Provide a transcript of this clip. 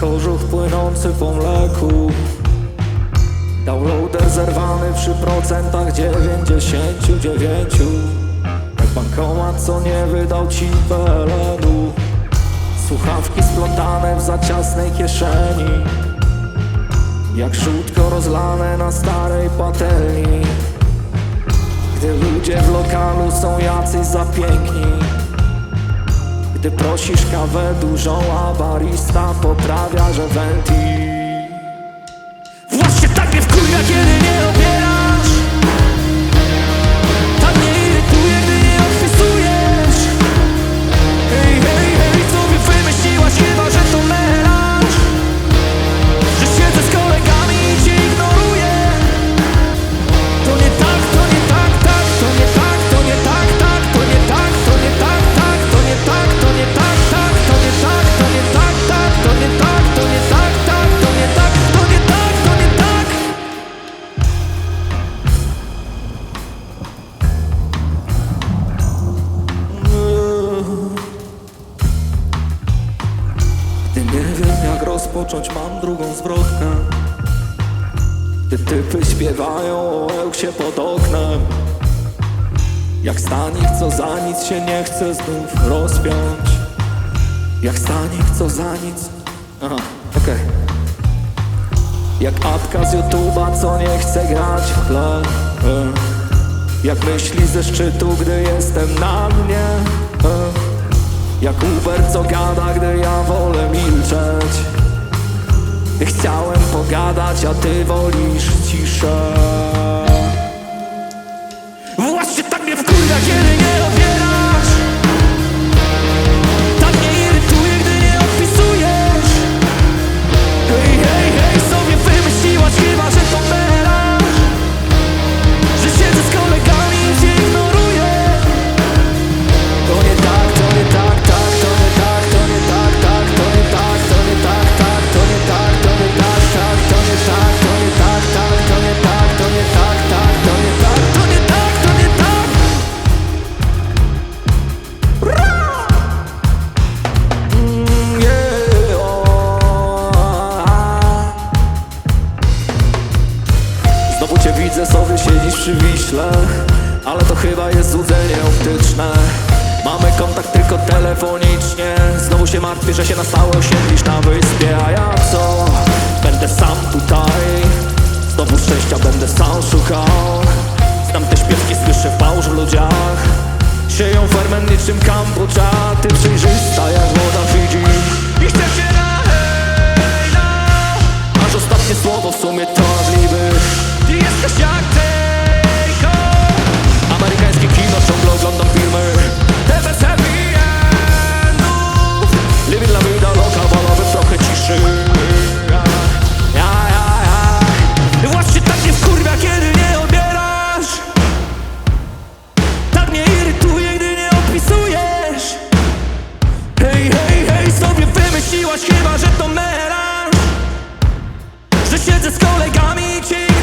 Kożuch płynący po mleku. Downloader zerwany przy procentach 99 Jak bankomat co nie wydał ci PLN-u Słuchawki splątane w za ciasnej kieszeni. Jak żółtko rozlane na starej patelni. Gdy ludzie w lokalu są jacyś za piękni Gdy prosisz kawę dużą, a barista poprawia, że wenti rozpocząć, mam drugą zwrotkę. Gdy typy śpiewają o ełksie pod oknem. Jak stanik, co za nic się nie chce znów rozpiąć. Jak stanik, co za nic... Aha, okej. Jak apka z YouTube'a, co nie chce grać w tle e. Jak myśli ze szczytu, gdy jestem na mnie. E. Jak Uber, co gada, gdy ja wolę milczeć Chciałem pogadać, a ty wolisz ciszę. Właśnie tak mnie wkurwia, kiedy przy Wiśle Ale to chyba jest złudzenie optyczne. Mamy kontakt tylko telefonicznie. Znowu się martwię, że się na stałe osiedlisz na wyspie. A ja co? Będę sam tutaj. Znowu szczęścia będę sam szukał. Znam te śpiewki, słyszę fałsz w ludziach. Sieją ferment niczym kambucza Że siedzę z kolegami i ci